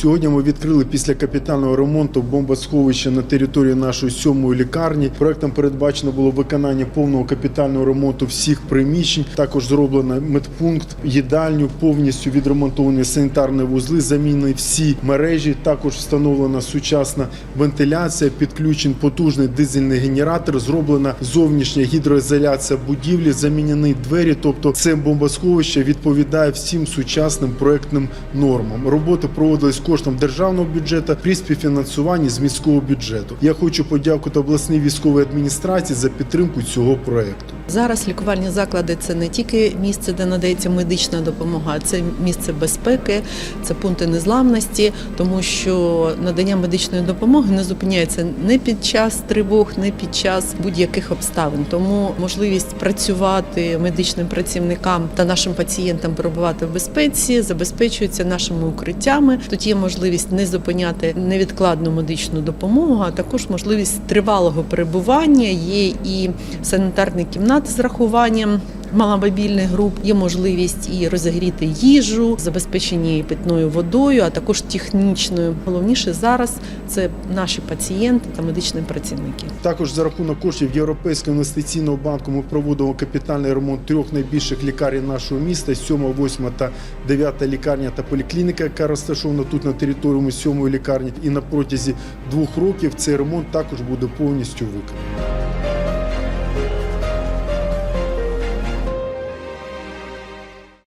Сьогодні ми відкрили після капітального ремонту бомбосховища на території нашої сьомої лікарні. Проектом передбачено було виконання повного капітального ремонту всіх приміщень. Також зроблено медпункт, їдальню, повністю відремонтовані санітарні вузли, замінені всі мережі. Також встановлена сучасна вентиляція, підключен потужний дизельний генератор, зроблена зовнішня гідроізоляція будівлі, замінені двері. Тобто, це бомбосховище відповідає всім сучасним проектним нормам. Роботи проводились коштом державного бюджету при співфінансуванні з міського бюджету. Я хочу подякувати обласній військовій адміністрації за підтримку цього проекту. Зараз лікувальні заклади це не тільки місце, де надається медична допомога, це місце безпеки, це пункти незламності, тому що надання медичної допомоги не зупиняється не під час тривог, не під час будь-яких обставин. Тому можливість працювати медичним працівникам та нашим пацієнтам перебувати в безпеці забезпечується нашими укриттями. Тут є можливість не зупиняти невідкладну медичну допомогу, а також можливість тривалого перебування. Є і санітарні кімнати з рахуванням. Маломобільних груп є можливість і розігріти їжу, забезпечення її питною водою, а також технічною. Головніше зараз це наші пацієнти та медичні працівники. Також за рахунок коштів Європейського інвестиційного банку ми проводимо капітальний ремонт трьох найбільших лікарень нашого міста: 7, 8 та 9 лікарня та поліклініка, яка розташована тут на території 7 лікарні. І на протязі двох років цей ремонт також буде повністю виконаний.